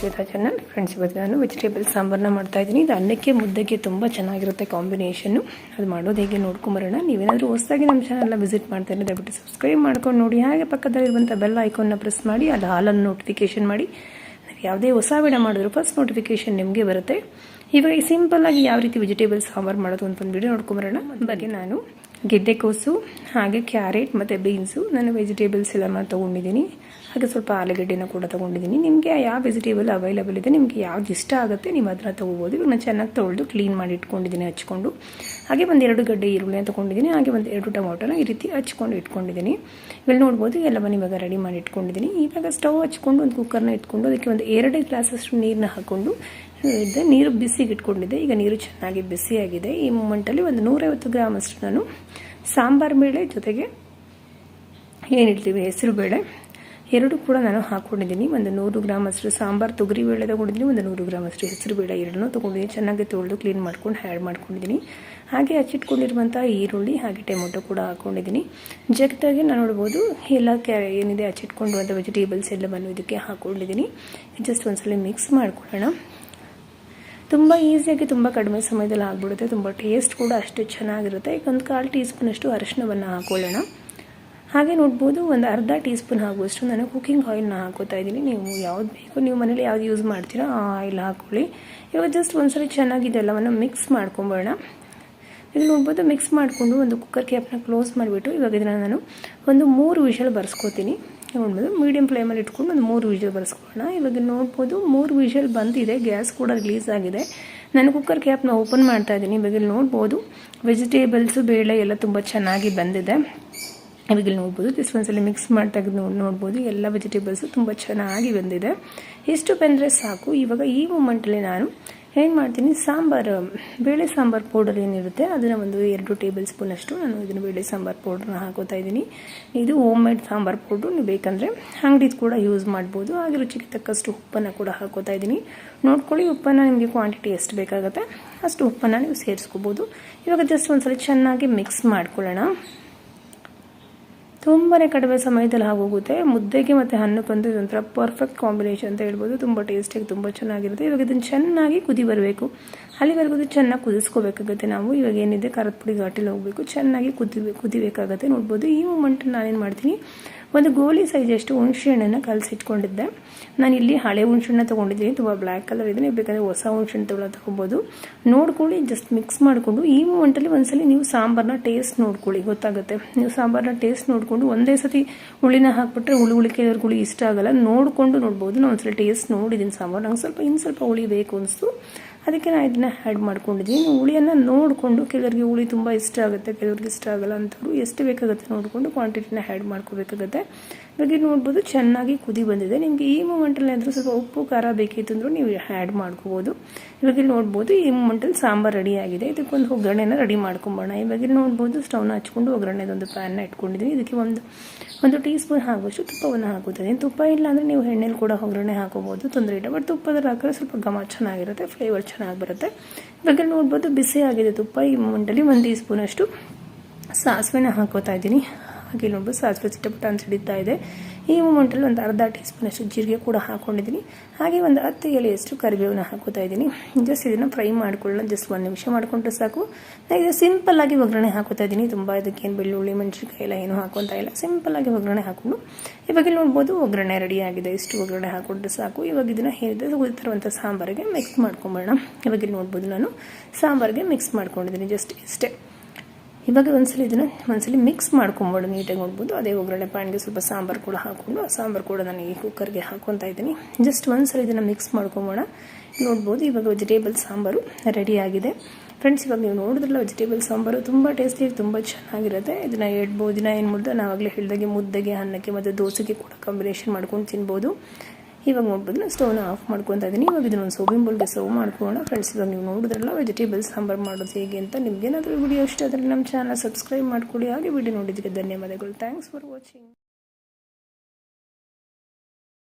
Channel friends ಇವತ್ತು ನಾನು vegetable ಸಾಂಬಾರನ್ನ ಮಾಡ್ತಾ ಇದ್ದೀನಿ. ಇದು ಅನ್ನಕ್ಕೆ ಮುದ್ದೆಗೆ ತುಂಬ ಚೆನ್ನಾಗಿರುತ್ತೆ ಕಾಂಬಿನೇಷನ್ನು ಅದು ಮಾಡೋದು ಹೇಗೆ ನೋಡ್ಕೊಂಬರೋಣ. ನೀವೇನಾದರೂ ಹೊಸದಾಗಿ ನಮ್ಮ ಚಾನಲ್ನ ವಿಸಿಟ್ ಮಾಡ್ತಾ ಇದ್ರೆ ದಯವಿಟ್ಟು ಸಬ್ಸ್ಕ್ರೈಬ್ ಮಾಡ್ಕೊಂಡು ನೋಡಿ. ಹಾಗೆ ಪಕ್ಕದಲ್ಲಿರುವಂಥ ಬೆಲ್ ಐಕಾನ್ನ ಪ್ರೆಸ್ ಮಾಡಿ ಅದು ಹಾಲನ್ನು ನೋಟಿಫಿಕೇಷನ್ ಮಾಡಿ. ನಾವು ಯಾವುದೇ ಹೊಸ ವಿಡಿಯೋ ಮಾಡಿದ್ರು ಫಸ್ಟ್ ನೋಟಿಫಿಕೇಷನ್ ನಿಮಗೆ ಬರುತ್ತೆ. ಇವಾಗ ಈ ಸಿಂಪಲ್ ಆಗಿ ಯಾವ ರೀತಿ ವೆಜಿಟೇಬಲ್ ಸಾಂಬಾರು ಮಾಡೋದು ಅಂತ ಒಂದು ವಿಡಿಯೋ ನೋಡ್ಕೊಂಬರೋಣ. ಬಗ್ಗೆ ನಾನು ಗೆಡ್ಡೆಕೋಸು ಹಾಗೆ ಕ್ಯಾರೆಟ್ ಮತ್ತು ಬೀನ್ಸು ನಾನು ವೆಜಿಟೇಬಲ್ಸ್ ಎಲ್ಲ ಮಾಡಿ ತೊಗೊಂಡಿದ್ದೀನಿ ಹಾಗೆ ಸ್ವಲ್ಪ ಆಲೂಗಡ್ಡೆನ ಕೂಡ ತೊಗೊಂಡಿದ್ದೀನಿ. ನಿಮಗೆ ಯಾವ ವೆಜಿಟೇಬಲ್ ಅವೈಲಬಲ್ ಇದೆ, ನಿಮಗೆ ಯಾವ್ದು ಇಷ್ಟ ಆಗುತ್ತೆ ನೀವು ಅದನ್ನ ತೊಗೋಬೋದು. ಇವಾಗ ನಾನು ಚೆನ್ನಾಗಿ ತೊಳೆದು ಕ್ಲೀನ್ ಮಾಡಿ ಇಟ್ಕೊಂಡಿದ್ದೀನಿ ಹಚ್ಕೊಂಡು. ಹಾಗೆ ಒಂದು ಎರಡು ಗಡ್ಡೆ ಈರುಳ್ಳಿನ ತೊಗೊಂಡಿದ್ದೀನಿ. ಹಾಗೆ ಒಂದು ಎರಡು ಟೊಮೊಟೊನ ಈ ರೀತಿ ಹಚ್ಕೊಂಡು ಇಟ್ಕೊಂಡಿದ್ದೀನಿ. ಇಲ್ಲಿ ನೋಡ್ಬೋದು ಎಲ್ಲವನ್ನು ಇವಾಗ ರೆಡಿ ಮಾಡಿ ಇಟ್ಕೊಂಡಿದ್ದೀನಿ. ಇವಾಗ ಸ್ಟವ್ ಹಚ್ಕೊಂಡು ಒಂದು ಕುಕ್ಕರ್ನ ಇಟ್ಕೊಂಡು ಅದಕ್ಕೆ ಒಂದು ಎರಡೇ ಗ್ಲಾಸಷ್ಟು ನೀರನ್ನ ಹಾಕ್ಕೊಂಡು ನೀರು ಬಿಸಿಗೆ ಇಟ್ಕೊಂಡಿದ್ದೆ. ಈಗ ನೀರು ಚೆನ್ನಾಗಿ ಬಿಸಿಯಾಗಿದೆ. ಈ ಮೂಮೆಂಟಲ್ಲಿ ಒಂದು ನೂರೈವತ್ತು ಗ್ರಾಮಷ್ಟು ನಾನು ಸಾಂಬಾರು ಬೇಳೆ ಜೊತೆಗೆ ಏನಿಡ್ತೀವಿ ಹೆಸರು ಬೇಳೆ. ಎರಡು ಕೂಡ ನಾನು ಹಾಕ್ಕೊಂಡಿದ್ದೀನಿ ಒಂದು ನೂರು ಗ್ರಾಮ್ ಅಷ್ಟು ಸಾಂಬಾರು ತೊಗರಿ ಬೇಳೆ ತೊಗೊಂಡಿದ್ದೀನಿ, ಒಂದು ನೂರು ಗ್ರಾಮ್ ಅಷ್ಟು ಹೆಸರು ಬೇಳೆ ಎರಡನ್ನೂ ತೊಗೊಂಡಿದ್ದೀನಿ. ಚೆನ್ನಾಗಿ ತೊಳೆದು ಕ್ಲೀನ್ ಮಾಡ್ಕೊಂಡು ಹ್ಯಾಡ್ ಮಾಡ್ಕೊಂಡಿದ್ದೀನಿ. ಹಾಗೆ ಹಚ್ಚಿಟ್ಕೊಂಡಿರುವಂಥ ಈರುಳ್ಳಿ ಹಾಗೆ ಟೊಮೊಟೊ ಕೂಡ ಹಾಕ್ಕೊಂಡಿದ್ದೀನಿ ಜಗತ್ತಾಗಿ ನಾನು ನೋಡ್ಬೋದು ಎಲ್ಲ ಕ್ಯಾ, ಏನಿದೆ ಹಚ್ಚಿಟ್ಕೊಂಡಿರುವಂಥ ವೆಜಿಟೇಬಲ್ಸ್ ಎಲ್ಲವನ್ನು ಇದಕ್ಕೆ ಹಾಕ್ಕೊಂಡಿದ್ದೀನಿ ಜಸ್ಟ್ ಒಂದ್ಸಲ ಮಿಕ್ಸ್ ಮಾಡ್ಕೊಳ್ಳೋಣ. ತುಂಬ ಈಸಿಯಾಗಿ ತುಂಬ ಕಡಿಮೆ ಸಮಯದಲ್ಲಿ ಆಗ್ಬಿಡುತ್ತೆ. ತುಂಬ ಟೇಸ್ಟ್ ಕೂಡ ಅಷ್ಟು ಚೆನ್ನಾಗಿರುತ್ತೆ. ಈಗ ಒಂದು ಕಾಲು ಟೀ ಸ್ಪೂನಷ್ಟು ಅರಶಿನವನ್ನು ಹಾಕೊಳ್ಳೋಣ. ಹಾಗೆ ನೋಡ್ಬೋದು ಒಂದು ಅರ್ಧ ಟೀ ಸ್ಪೂನ್ ಆಗುವಷ್ಟು ನಾನು ಕುಕ್ಕಿಂಗ್ ಆಯಿಲ್ನ ಹಾಕೋತಾ ಇದ್ದೀನಿ. ನೀವು ಯಾವ್ದು ಬೇಕು ನೀವು ಮನೇಲಿ ಯಾವ್ದು ಯೂಸ್ ಮಾಡ್ತೀರೋ ಆ ಆಯಿಲ್ ಹಾಕ್ಕೊಳ್ಳಿ ಇವಾಗ ಜಸ್ಟ್ ಒಂದ್ಸರಿ ಚೆನ್ನಾಗಿ ಇದೆಲ್ಲವನ್ನು ಮಿಕ್ಸ್ ಮಾಡ್ಕೊಂಬೋಣ ಇಲ್ಲಿ ನೋಡ್ಬೋದು ಮಿಕ್ಸ್ ಮಾಡಿಕೊಂಡು ಒಂದು ಕುಕ್ಕರ್ ಕ್ಯಾಪ್ನ ಕ್ಲೋಸ್ ಮಾಡಿಬಿಟ್ಟು ಇವಾಗ ಇದನ್ನು ನಾನು ಒಂದು ಮೂರು ವಿಷಲ್ ಬರ್ಸ್ಕೊತೀನಿ. ನೋಡ್ಬೋದು ಮೀಡಿಯಂ ಫ್ಲೇಮಲ್ಲಿ ಇಟ್ಕೊಂಡು ಒಂದು ಮೂರು ವಿಷಲ್ ಬರ್ಸ್ಕೊಳ್ಳೋಣ. ಇವಾಗ ನೋಡ್ಬೋದು ಮೂರು ವಿಷಲ್ ಬಂದಿದೆ ಗ್ಯಾಸ್ ಕೂಡ ರಿಲೀಸ್ ಆಗಿದೆ. ನಾನು ಕುಕ್ಕರ್ ಕ್ಯಾಪ್ನ ಓಪನ್ ಮಾಡ್ತಾ ಇದ್ದೀನಿ. ಇವಾಗ ಇಲ್ಲಿ ನೋಡ್ಬೋದು ವೆಜಿಟೇಬಲ್ಸು ಬೇಳೆ ಎಲ್ಲ ತುಂಬ ಚೆನ್ನಾಗಿ ಬಂದಿದೆ. ಇವಾಗ ಇಲ್ಲಿ ನೋಡ್ಬೋದು ದಿಸ್ ಒಂದ್ಸಲ ಮಿಕ್ಸ್ ಮಾಡಿ ತೆಗೆದು ನೋಡ್ಬೋದು. ಎಲ್ಲ ವೆಜಿಟೇಬಲ್ಸು ತುಂಬ ಚೆನ್ನಾಗಿ ಬಂದಿದೆ. ಇಷ್ಟು ಬಂದರೆ ಸಾಕು. ಇವಾಗ ಈ ಮೂಮೆಂಟಲ್ಲಿ ನಾನು ಏನು ಮಾಡ್ತೀನಿ, ಸಾಂಬಾರು, ಬೇಳೆ ಸಾಂಬಾರು ಪೌಡರ್ ಏನಿರುತ್ತೆ, ಅದನ್ನು ಒಂದು ಎರಡು ಟೇಬಲ್ ಸ್ಪೂನಷ್ಟು ನಾನು ಇದನ್ನು ಬೇಳೆ ಸಾಂಬಾರು ಪೌಡ್ರನ್ನ ಹಾಕೋತಾ ಇದ್ದೀನಿ. ಇದು ಹೋಮ್ ಮೇಡ್ ಸಾಂಬಾರು ಪೌಡ್ರು ನೀವು ಬೇಕಂದರೆ ಅಂಗಡಿದು ಕೂಡ ಯೂಸ್ ಮಾಡ್ಬೋದು. ಹಾಗೆ ರುಚಿಗೆ ತಕ್ಕಷ್ಟು ಉಪ್ಪನ್ನು ಕೂಡ ಹಾಕೋತಾ ಇದ್ದೀನಿ. ನೋಡ್ಕೊಳ್ಳಿ, ಉಪ್ಪನ್ನು ನಿಮಗೆ ಕ್ವಾಂಟಿಟಿ ಎಷ್ಟು ಬೇಕಾಗುತ್ತೆ, ಅಷ್ಟು ಉಪ್ಪನ್ನು ನೀವು ಸೇರಿಸ್ಕೋಬೋದು. ಇವಾಗ ಜಸ್ಟ್ ಒಂದ್ಸಲ ಚೆನ್ನಾಗಿ ಮಿಕ್ಸ್ ಮಾಡ್ಕೊಳ್ಳೋಣ. ತುಂಬಾ ಕಡಿಮೆ ಸಮಯದಲ್ಲಿ ಆಗೋಗುತ್ತೆ. ಮುದ್ದೆಗೆ ಮತ್ತು ಅನ್ನಕ್ಕಂತೂ ಇದೊಂಥರ ಪರ್ಫೆಕ್ಟ್ ಕಾಂಬಿನೇಷನ್ ಅಂತ ಹೇಳ್ಬೋದು. ತುಂಬ ಟೇಸ್ಟಿಯಾಗಿ ತುಂಬ ಚೆನ್ನಾಗಿರುತ್ತೆ. ಇವಾಗ ಇದನ್ನು ಚೆನ್ನಾಗಿ ಕುದಿ ಬರಬೇಕು. ಅಲ್ಲಿವರೆಗೂ ಚೆನ್ನಾಗಿ ಕುದಿಸ್ಕೋಬೇಕಾಗುತ್ತೆ ನಾವು. ಇವಾಗ ಏನಿದೆ, ಖಾರದ ಪುಡಿ ಘಾಟಿಲಿ ಹೋಗಬೇಕು. ಚೆನ್ನಾಗಿ ಕುದಿ ಕುದಿಬೇಕಾಗುತ್ತೆ. ನೋಡ್ಬೋದು. ಈ ಮೂಮೆಂಟ್ ನಾನೇನು ಮಾಡ್ತೀನಿ? ಒಂದು ಗೋಲಿ ಸೈಜಷ್ಟು ಹುಣಸೆ ಕಲಸಿಟ್ಕೊಂಡಿದ್ದೆ. ನಾನು ಇಲ್ಲಿ ಹಳೆ ಹುಣಸೆಹಣ್ಣು ತೊಗೊಂಡಿದ್ದೀನಿ. ತುಂಬ ಬ್ಲ್ಯಾಕ್ ಕಲರ್ ಇದೆ. ನೀವು ಬೇಕಾದರೆ ಹೊಸ ಹುಣಸೆಹಣ್ಣು ತೊಗೊಳ್ಳೋ ತೊಗೊಬೋದು ನೋಡ್ಕೊಳ್ಳಿ ಜಸ್ಟ್ ಮಿಕ್ಸ್ ಮಾಡಿಕೊಂಡು, ಈ ಮೂಮೆಂಟಲ್ಲಿ ಒಂದ್ಸಲಿ ನೀವು ಸಾಂಬಾರನ್ನ ಟೇಸ್ಟ್ ನೋಡ್ಕೊಳ್ಳಿ. ಗೊತ್ತಾಗುತ್ತೆ. ನೀವು ಸಾಂಬಾರನ್ನ ಟೇಸ್ಟ್ ನೋಡಿಕೊಂಡು, ಒಂದೇ ಸತಿ ಹುಳಿನ ಹಾಕ್ಬಿಟ್ರೆ ಹುಳಿ ಹುಳಿ ಕೆಲವ್ರಿಗೆ ಇಷ್ಟ ಆಗಲ್ಲ. ನೋಡಿಕೊಂಡು ನೋಡ್ಬೋದು. ನಾನು ಒಂದ್ಸಲ ಟೇಸ್ಟ್ ನೋಡಿದ್ದೀನಿ ಸಾಂಬಾರು. ನಂಗೆ ಸ್ವಲ್ಪ ಇನ್ನು ಸ್ವಲ್ಪ ಹುಳಿ ಬೇಕು ಅನಿಸ್ತು. ಅದಕ್ಕೆ ನಾನು ಇದನ್ನ ಆ್ಯಡ್ ಮಾಡ್ಕೊಂಡಿದ್ದೀನಿ ಹುಳಿಯನ್ನು ನೋಡಿಕೊಂಡು ಕೆಲವರಿಗೆ ಹುಳಿ ತುಂಬ ಇಷ್ಟ ಆಗುತ್ತೆ, ಕೆಲವ್ರಿಗೆ ಇಷ್ಟ ಆಗಲ್ಲ ಅಂತವರು ಎಷ್ಟು ಬೇಕಾಗುತ್ತೆ ನೋಡಿಕೊಂಡು ಕ್ವಾಂಟಿಟಿನ ಆ್ಯಡ್ ಮಾಡ್ಕೋಬೇಕಾಗತ್ತೆ. ಇವಾಗ ನೋಡ್ಬೋದು ಚೆನ್ನಾಗಿ ಕುದಿ ಬಂದಿದೆ. ನಿಮಗೆ ಈ ಮೂಮೆಂಟಲ್ಲಿ ಏನಾದರೂ ಸ್ವಲ್ಪ ಉಪ್ಪು, ಖಾರ ಬೇಕಿತ್ತು ಅಂದರೂ ನೀವು ಆ್ಯಡ್ ಮಾಡ್ಕೋಬೋದು. ಇವಾಗ ಇಲ್ಲಿ ನೋಡ್ಬೋದು ಈ ಮೂಮೆಂಟಲ್ಲಿ ಸಾಂಬಾರು ರೆಡಿ ಆಗಿದೆ. ಇದಕ್ಕೊಂದು ಒಗ್ಗರಣೆನ ರೆಡಿ ಮಾಡ್ಕೊಂಬೋಣ ಇವಾಗ ಇಲ್ಲಿ ನೋಡ್ಬೋದು ಸ್ಟವ್ನ ಹಚ್ಕೊಂಡು ಒಗ್ಗರಣೆದೊಂದು ಪ್ಯಾನ್ನ ಇಟ್ಕೊಂಡಿದ್ದೀನಿ ಇದಕ್ಕೆ ಒಂದು ಒಂದು ಟೀ ಸ್ಪೂನ್ ಹಾಕುವಷ್ಟು ತುಪ್ಪವನ್ನು ಹಾಕುತ್ತದೆ ತುಪ್ಪ ಇಲ್ಲ ಅಂದರೆ ನೀವು ಎಣ್ಣೆಲಿ ಕೂಡ ಒಗ್ಗರಣೆ ಹಾಕೋಬೋದು. ತೊಂದರೆ ಇಲ್ಲ. ಬಟ್ ತುಪ್ಪದಲ್ಲಿ ಹಾಕಿದ್ರೆ ಸ್ವಲ್ಪ ಘಮ ಚೆನ್ನಾಗಿರುತ್ತೆ. ಫ್ಲೇವರ್ ಚೆನ್ನಾಗಿ ಬರುತ್ತೆ. ಇವಾಗ ನೋಡ್ಬೋದು ಬಿಸಿ ಆಗಿದೆ ತುಪ್ಪ. ಈ ಮುಂಡಲ್ಲಿ ಒಂದು ಟೀ ಸ್ಪೂನಷ್ಟು ಸಾಸಿವೆನ ಹಾಕೋತಾ ಇದ್ದೀನಿ. ಹಾಗೆ ನೋಡ್ಬೋದು ಸಾಸಿವೆ ಚಿಟ್ಟಪುಟ್ಟ ಅಂತ ಹಿಡಿತಾ ಇದೆ. ಈ ಮೂಮೆಂಟಲ್ಲಿ ಒಂದು ಅರ್ಧ ಟೀ ಸ್ಪೂನಷ್ಟು ಜೀರಿಗೆ ಕೂಡ ಹಾಕ್ಕೊಂಡಿದ್ದೀನಿ ಹಾಗೆ ಒಂದು ಹತ್ತು ಎಲೆಯಷ್ಟು ಕರಿಬೇವನ್ನ ಹಾಕೋತಾ ಇದ್ದೀನಿ. ಜಸ್ಟ್ ಇದನ್ನು ಫ್ರೈ ಮಾಡ್ಕೊಳ್ಳೋಣ. ಜಸ್ಟ್ ಒಂದು ನಿಮಿಷ ಮಾಡಿಕೊಂಡ್ರೆ ಸಾಕು. ನಾನು ಇದು ಸಿಂಪಲ್ಲಾಗಿ ಒಗ್ಗರಣೆ ಹಾಕೋತಾ ಇದ್ದೀನಿ. ತುಂಬ ಇದಕ್ಕೇನು ಬೆಳ್ಳುಳ್ಳಿ, ಮೆಣಸಿನಕಾಯಿ ಎಲ್ಲ ಏನೂ ಹಾಕೊತಾ ಇಲ್ಲ. ಸಿಂಪಲ್ಲಾಗಿ ಒಗ್ಗರಣೆ ಹಾಕೊಂಡು. ಇವಾಗ ನೋಡ್ಬೋದು ಒಗ್ಗರಣೆ ರೆಡಿ ಆಗಿದೆ. ಇಷ್ಟು ಒಗ್ಗರಣೆ ಹಾಕೊಂಡ್ರೆ ಸಾಕು. ಇವಾಗ ಇದನ್ನು ಏನಿದೆ ಉಳಿತಿರುವಂಥ ಸಾಂಬಾರಿಗೆ ಮಿಕ್ಸ್ ಮಾಡ್ಕೊಂಬೋಣ ಇವಾಗ ನೋಡ್ಬೋದು ನಾನು ಸಾಂಬಾರಿಗೆ ಮಿಕ್ಸ್ ಮಾಡ್ಕೊಂಡಿದ್ದೀನಿ. ಜಸ್ಟ್ ಇಷ್ಟೇ. ಇವಾಗ ಒಂದ್ಸಲ ಇದನ್ನು ಒಂದ್ಸಲ ಮಿಕ್ಸ್ ಮಾಡ್ಕೊಬೋದು ನೀಟಾಗಿ ನೋಡ್ಬೋದು. ಅದೇ ಒಗ್ಗರಣೆ ಪ್ಯಾನ್ಗೆ ಸ್ವಲ್ಪ ಸಾಂಬಾರು ಕೂಡ ಹಾಕ್ಕೊಂಡು, ಆ ಸಾಂಬಾರು ಕೂಡ ನಾನು ಈ ಕುಕ್ಕರ್ಗೆ ಹಾಕ್ಕೊತಾ ಇದ್ದೀನಿ. ಜಸ್ಟ್ ಒಂದ್ಸಲ ಇದನ್ನು ಮಿಕ್ಸ್ ಮಾಡ್ಕೊಂಬೋಣ. ನೋಡ್ಬೋದು, ಇವಾಗ ವೆಜಿಟೇಬಲ್ ಸಾಂಬಾರು ರೆಡಿ ಆಗಿದೆ. ಫ್ರೆಂಡ್ಸ್ ಇವಾಗ ನೀವು ನೋಡಿದ್ರಲ್ಲ ವೆಜಿಟೇಬಲ್ ಸಾಂಬಾರು ತುಂಬ ಟೇಸ್ಟಿ ತುಂಬ ಚೆನ್ನಾಗಿರುತ್ತೆ. ಇದನ್ನು ಎಡ್ಬೋದು, ದಿನ ಏನು ಮಾಡಿದ್ರೆ ನಾವಾಗಲೇ ಹೇಳಿದಾಗೆ ಮುದ್ದೆಗೆ, ಅನ್ನಕ್ಕೆ ಮತ್ತು ದೋಸೆಗೆ ಕೂಡ ಕಾಂಬಿನೇಷನ್ ಮಾಡ್ಕೊಂಡು ತಿನ್ಬೋದು. ಇವಾಗ ನೋಡ್ಬೋದು ಸ್ಟವ್ನ ಆಫ್ ಮಾಡ್ಕೊತಾ ಇದ್ದೀನಿ ಇವಾಗ ಇದನ್ನ ಒಂದು ಸೋಬಿನ ಬೋಲ್ಗೆ ಸರ್ವ್ ಮಾಡ್ಕೊಳ್ಳೋಣ. ಫ್ರೆಂಡ್ಸ್ ಇವಾಗ ನೀವು ನೋಡಿದ್ರಲ್ಲ ವೆಜಿಟೇಬಲ್ಸ್ ಸಾಂಬಾರು ಮಾಡೋದು ಹೇಗೆ ಅಂತ ನಿಮ್ಗೇನಾದರೂ ವಿಡಿಯೋ ಇಷ್ಟ ಆದರೆ ನಮ್ಮ ಚಾನಲ್ ಸಬ್ಸ್ಕ್ರೈಬ್ ಮಾಡ್ಕೊಳ್ಳಿ. ಹಾಗೆ ವಿಡಿಯೋ ನೋಡಿದ್ದಕ್ಕೆ ಧನ್ಯವಾದಗಳು. Thanks for watching